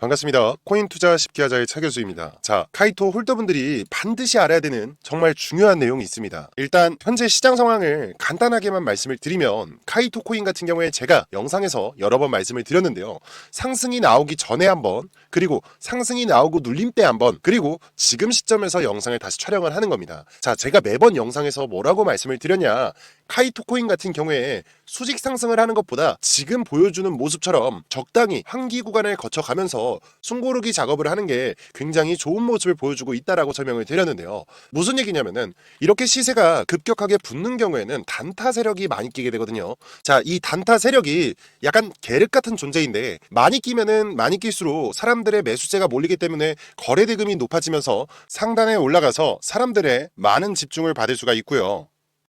반갑습니다. 코인 투자 쉽게 하자의 차 교수입니다. 자, 카이토 홀더분들이 반드시 알아야 되는 정말 중요한 내용이 있습니다. 일단 현재 시장 상황을 간단하게만 말씀을 드리면 카이토 코인 같은 경우에 제가 영상에서 여러 번 말씀을 드렸는데요. 상승이 나오기 전에 한번 그리고 상승이 나오고 눌림 때 한번 그리고 지금 시점에서 영상을 다시 촬영을 하는 겁니다. 자, 제가 매번 영상에서 뭐라고 말씀을 드렸냐? 카이토 코인 같은 경우에 수직 상승을 하는 것보다 지금 보여주는 모습처럼 적당히 환기 구간을 거쳐가면서 숨고르기 작업을 하는 게 굉장히 좋은 모습을 보여주고 있다라고 설명을 드렸는데요. 무슨 얘기냐면은 이렇게 시세가 급격하게 붙는 경우에는 단타 세력이 많이 끼게 되거든요. 자, 이 단타 세력이 약간 계륵 같은 존재인데 많이 끼면은 많이 낄수록 사람들의 매수세가 몰리기 때문에 거래 대금이 높아지면서 상단에 올라가서 사람들의 많은 집중을 받을 수가 있고요.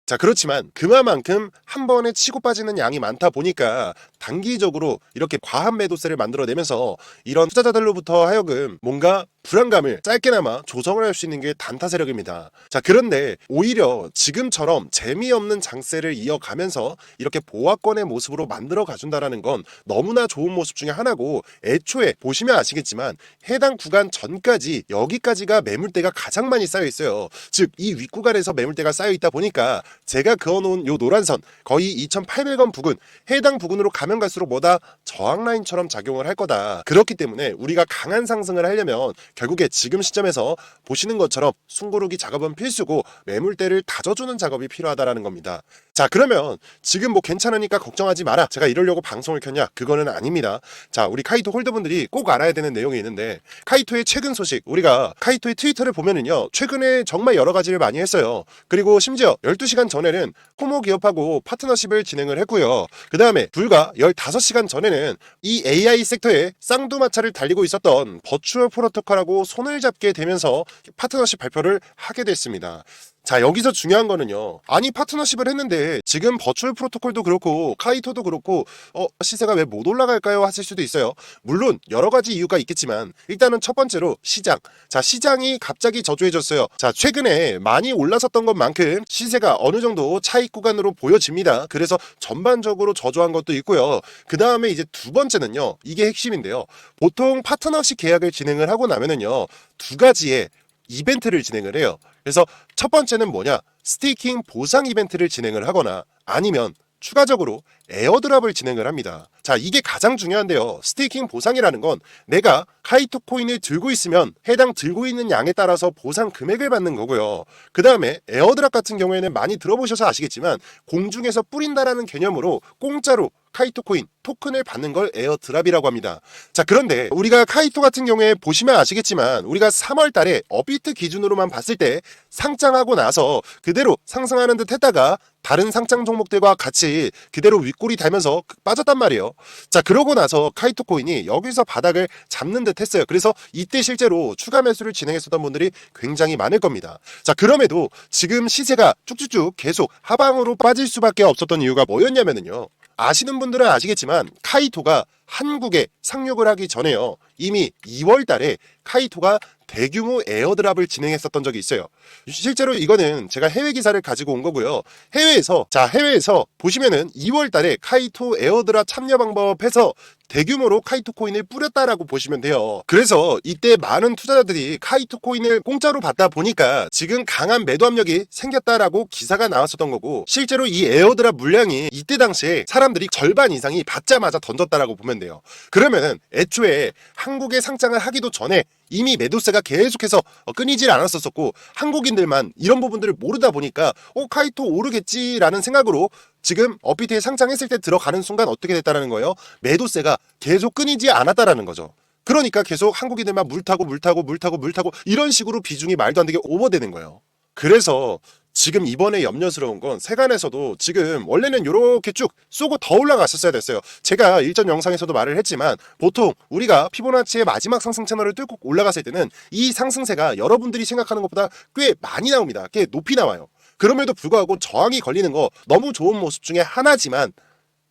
자, 그렇지만 그만큼 한 번에 치고 빠지는 양이 많다 보니까 단기적으로 이렇게 과한 매도세를 만들어내면서 이런 투자자들로부터 하여금 뭔가 불안감을 짧게나마 조성을 할 수 있는 게 단타 세력입니다. 자, 그런데 오히려 지금처럼 재미없는 장세를 이어가면서 이렇게 보합권의 모습으로 만들어 가준다라는 건 너무나 좋은 모습 중에 하나고 애초에 보시면 아시겠지만 해당 구간 전까지 여기까지가 매물대가 가장 많이 쌓여 있어요. 즉, 이 윗구간에서 매물대가 쌓여 있다 보니까 제가 그어놓은 요 노란 선 거의 2,800원 부근 해당 부근으로 가면 갈수록 뭐다 저항 라인처럼 작용을 할 거다. 그렇기 때문에 우리가 강한 상승을 하려면 결국에 지금 시점에서 보시는 것처럼 숨고르기 작업은 필수고 매물대를 다져주는 작업이 필요하다라는 겁니다. 자 그러면 지금 뭐 괜찮으니까 걱정하지 마라. 제가 이러려고 방송을 켰냐? 그거는 아닙니다. 자 우리 카이토 홀더분들이 꼭 알아야 되는 내용이 있는데 카이토의 최근 소식 우리가 카이토의 트위터를 보면은요 최근에 정말 여러 가지를 많이 했어요. 그리고 심지어 12시간 전에는 호모 기업하고 파트너십을 진행을 했고요. 그 다음에 불과 15시간 전에는 이 AI 섹터에 쌍두마차를 달리고 있었던 버추얼 프로토콜하고 손을 잡게 되면서 파트너십 발표를 하게 됐습니다. 자, 여기서 중요한 거는요. 아니, 파트너십을 했는데 지금 버추얼 프로토콜도 그렇고 카이토도 그렇고 어, 시세가 왜 못 올라갈까요? 하실 수도 있어요. 물론 여러 가지 이유가 있겠지만 일단은 첫 번째로 시장. 자, 시장이 갑자기 저조해졌어요. 자, 최근에 많이 올라섰던 것만큼 시세가 어느 정도 차익 구간으로 보여집니다. 그래서 전반적으로 저조한 것도 있고요. 그 다음에 이제 두 번째는요. 이게 핵심인데요. 보통 파트너십 계약을 진행을 하고 나면은요. 두 가지의 이벤트를 진행을 해요. 그래서 첫 번째는 뭐냐? 스테이킹 보상 이벤트를 진행을 하거나 아니면 추가적으로 에어드랍을 진행을 합니다. 자, 이게 가장 중요한데요. 스테이킹 보상이라는 건 내가 카이토 코인을 들고 있으면 해당 들고 있는 양에 따라서 보상 금액을 받는 거고요. 그 다음에 에어드랍 같은 경우에는 많이 들어보셔서 아시겠지만 공중에서 뿌린다라는 개념으로 공짜로 카이토 코인 토큰을 받는 걸 에어드랍이라고 합니다. 자, 그런데 우리가 카이토 같은 경우에 보시면 아시겠지만 우리가 3월 달에 업비트 기준으로만 봤을 때 상장하고 나서 그대로 상승하는 듯 했다가 다른 상장 종목들과 같이 그대로 윗골이 달면서 빠졌단 말이에요. 자, 그러고 나서 카이토 코인이 여기서 바닥을 잡는 듯 했어요. 그래서 이때 실제로 추가 매수를 진행했었던 분들이 굉장히 많을 겁니다. 자, 그럼에도 지금 시세가 쭉쭉쭉 계속 하방으로 빠질 수밖에 없었던 이유가 뭐였냐면요. 아시는 분들은 아시겠지만 카이토가 한국에 상륙을 하기 전에요. 이미 2월 달에 카이토가 대규모 에어드랍을 진행했었던 적이 있어요. 실제로 이거는 제가 해외 기사를 가지고 온 거고요. 해외에서 자 해외에서 보시면은 2월 달에 카이토 에어드랍 참여 방법해서 대규모로 카이토 코인을 뿌렸다라고 보시면 돼요. 그래서 이때 많은 투자자들이 카이토 코인을 공짜로 받다 보니까 지금 강한 매도 압력이 생겼다라고 기사가 나왔었던 거고 실제로 이 에어드랍 물량이 이때 당시에 사람들이 절반 이상이 받자마자 던졌다라고 보면 돼요. 그러면은 애초에 한국에 상장을 하기도 전에 이미 매도세가 계속해서 어, 끊이질 않았었고 한국인들만 이런 부분들을 모르다 보니까 어 카이토 오르겠지라는 생각으로 지금 업비트에 상장했을 때 들어가는 순간 어떻게 됐다라는 거예요? 매도세가 계속 끊이지 않았다라는 거죠. 그러니까 계속 한국인들만 물 타고 물 타고 물 타고 물 타고 이런 식으로 비중이 말도 안 되게 오버되는 거예요. 그래서 지금 이번에 염려스러운 건 세간에서도 지금 원래는 이렇게 쭉 쏘고 더 올라갔었어야 됐어요. 제가 일전 영상에서도 말을 했지만 보통 우리가 피보나치의 마지막 상승 채널을 뚫고 올라갔을 때는 이 상승세가 여러분들이 생각하는 것보다 꽤 많이 나옵니다. 꽤 높이 나와요. 그럼에도 불구하고 저항이 걸리는 거 너무 좋은 모습 중에 하나지만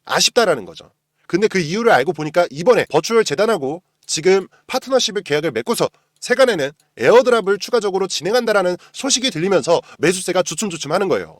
아쉽다라는 거죠. 근데 그 이유를 알고 보니까 이번에 버추얼 재단하고 지금 파트너십을 계약을 맺고서 세간에는 에어드랍을 추가적으로 진행한다라는 소식이 들리면서 매수세가 주춤주춤 하는 거예요.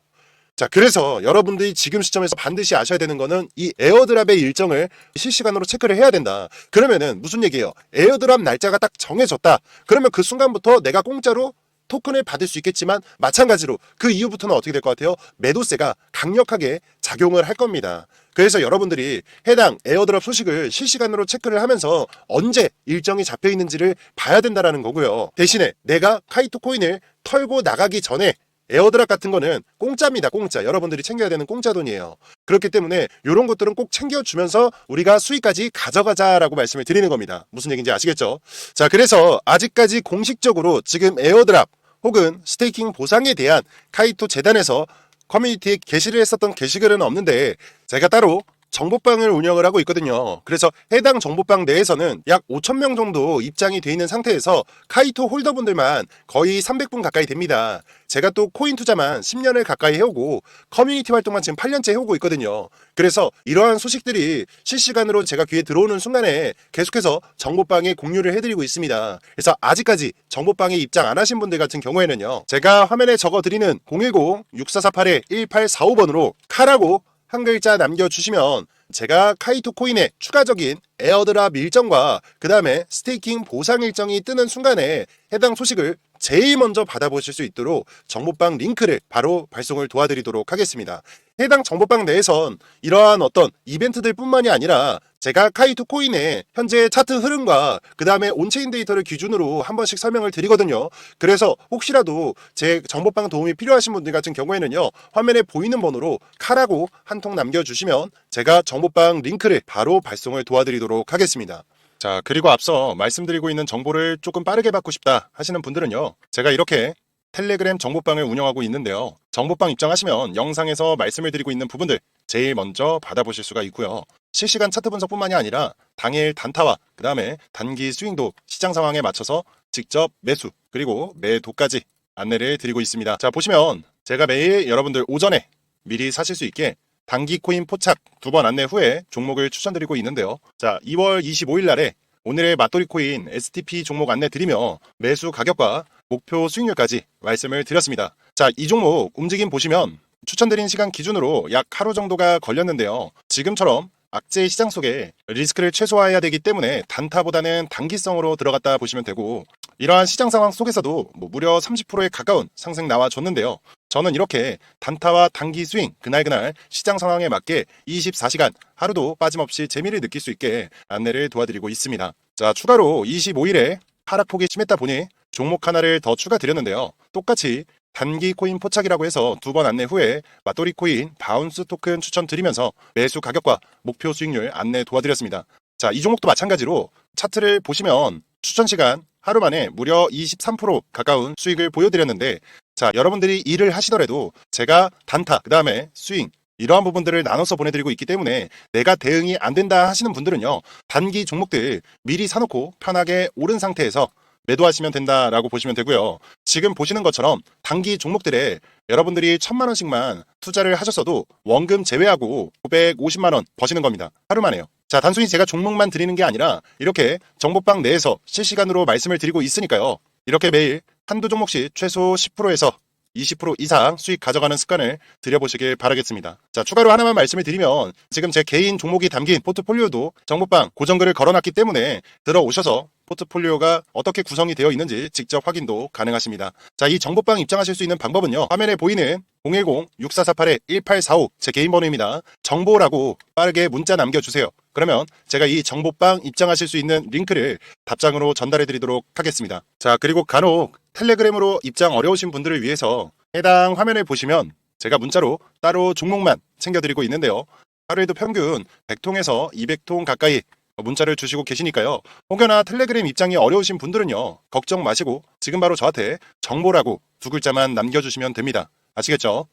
자, 그래서 여러분들이 지금 시점에서 반드시 아셔야 되는 거는 이 에어드랍의 일정을 실시간으로 체크를 해야 된다. 그러면은 무슨 얘기예요? 에어드랍 날짜가 딱 정해졌다. 그러면 그 순간부터 내가 공짜로 토큰을 받을 수 있겠지만 마찬가지로 그 이후부터는 어떻게 될 것 같아요? 매도세가 강력하게 작용을 할 겁니다. 그래서 여러분들이 해당 에어드랍 소식을 실시간으로 체크를 하면서 언제 일정이 잡혀 있는지를 봐야 된다라는 거고요. 대신에 내가 카이토 코인을 털고 나가기 전에 에어드랍 같은 거는 공짜입니다, 공짜. 여러분들이 챙겨야 되는 공짜 돈이에요. 그렇기 때문에 이런 것들은 꼭 챙겨주면서 우리가 수익까지 가져가자라고 말씀을 드리는 겁니다. 무슨 얘기인지 아시겠죠? 자, 그래서 아직까지 공식적으로 지금 에어드랍 혹은 스테이킹 보상에 대한 카이토 재단에서 커뮤니티에 게시를 했었던 게시글은 없는데 제가 따로 정보방을 운영을 하고 있거든요. 그래서 해당 정보방 내에서는 약 5,000명 정도 입장이 돼 있는 상태에서 카이토 홀더분들만 거의 300분 가까이 됩니다. 제가 또 코인 투자만 10년을 가까이 해오고 커뮤니티 활동만 지금 8년째 해오고 있거든요. 그래서 이러한 소식들이 실시간으로 제가 귀에 들어오는 순간에 계속해서 정보방에 공유를 해드리고 있습니다. 그래서 아직까지 정보방에 입장 안 하신 분들 같은 경우에는요. 제가 화면에 적어드리는 010-6448-1845번으로 카라고 한 글자 남겨주시면 제가 카이토 코인의 추가적인 에어드랍 일정과 그 다음에 스테이킹 보상 일정이 뜨는 순간에 해당 소식을 제일 먼저 받아보실 수 있도록 정보방 링크를 바로 발송을 도와드리도록 하겠습니다. 해당 정보방 내에선 이러한 어떤 이벤트들 뿐만이 아니라 제가 카이토 코인의 현재 차트 흐름과 그 다음에 온체인 데이터를 기준으로 한 번씩 설명을 드리거든요. 그래서 혹시라도 제 정보방 도움이 필요하신 분들 같은 경우에는요. 화면에 보이는 번호로 카라고 한 통 남겨주시면 제가 정보방 링크를 바로 발송을 도와드리도록 하겠습니다. 자, 그리고 앞서 말씀드리고 있는 정보를 조금 빠르게 받고 싶다 하시는 분들은요. 제가 이렇게 텔레그램 정보방을 운영하고 있는데요. 정보방 입장하시면 영상에서 말씀을 드리고 있는 부분들 제일 먼저 받아보실 수가 있고요. 실시간 차트 분석뿐만이 아니라 당일 단타와 그 다음에 단기 스윙도 시장 상황에 맞춰서 직접 매수 그리고 매도까지 안내를 드리고 있습니다. 자 보시면 제가 매일 여러분들 오전에 미리 사실 수 있게 단기 코인 포착 두 번 안내 후에 종목을 추천드리고 있는데요. 자 2월 25일 날에 오늘의 맞돌이 코인 STP 종목 안내 드리며 매수 가격과 목표 수익률까지 말씀을 드렸습니다. 자, 이 종목 움직임 보시면 추천드린 시간 기준으로 약 하루 정도가 걸렸는데요. 지금처럼 악재 시장 속에 리스크를 최소화해야 되기 때문에 단타보다는 단기성으로 들어갔다 보시면 되고 이러한 시장 상황 속에서도 뭐 무려 30%에 가까운 상승 나와줬는데요. 저는 이렇게 단타와 단기 스윙 그날그날 시장 상황에 맞게 24시간 하루도 빠짐없이 재미를 느낄 수 있게 안내를 도와드리고 있습니다. 자, 추가로 25일에 하락폭이 심했다 보니 종목 하나를 더 추가드렸는데요. 똑같이 단기 코인 포착이라고 해서 두 번 안내 후에 맞돌이 코인 바운스 토큰 추천드리면서 매수 가격과 목표 수익률 안내 도와드렸습니다. 자, 이 종목도 마찬가지로 차트를 보시면 추천 시간 하루 만에 무려 23% 가까운 수익을 보여드렸는데 자, 여러분들이 일을 하시더라도 제가 단타, 그 다음에 스윙, 이러한 부분들을 나눠서 보내드리고 있기 때문에 내가 대응이 안 된다 하시는 분들은요, 단기 종목들 미리 사놓고 편하게 오른 상태에서 매도하시면 된다라고 보시면 되고요. 지금 보시는 것처럼 단기 종목들에 여러분들이 천만 원씩만 투자를 하셨어도 원금 제외하고 950만 원 버시는 겁니다. 하루 만에요. 자, 단순히 제가 종목만 드리는 게 아니라 이렇게 정보방 내에서 실시간으로 말씀을 드리고 있으니까요. 이렇게 매일 한두 종목씩 최소 10%에서 20% 이상 수익 가져가는 습관을 들여보시길 바라겠습니다. 자, 추가로 하나만 말씀을 드리면 지금 제 개인 종목이 담긴 포트폴리오도 정보방 고정글을 걸어놨기 때문에 들어오셔서 포트폴리오가 어떻게 구성이 되어 있는지 직접 확인도 가능하십니다. 자, 이 정보방 입장하실 수 있는 방법은요. 화면에 보이는 010-6448-1845 제 개인 번호입니다. 정보라고 빠르게 문자 남겨주세요. 그러면 제가 이 정보방 입장하실 수 있는 링크를 답장으로 전달해 드리도록 하겠습니다. 자, 그리고 간혹 텔레그램으로 입장 어려우신 분들을 위해서 해당 화면에 보시면 제가 문자로 따로 종목만 챙겨드리고 있는데요. 하루에도 평균 100통에서 200통 가까이 문자를 주시고 계시니까요. 혹여나 텔레그램 입장이 어려우신 분들은요. 걱정 마시고 지금 바로 저한테 정보라고 두 글자만 남겨주시면 됩니다. 아시겠죠?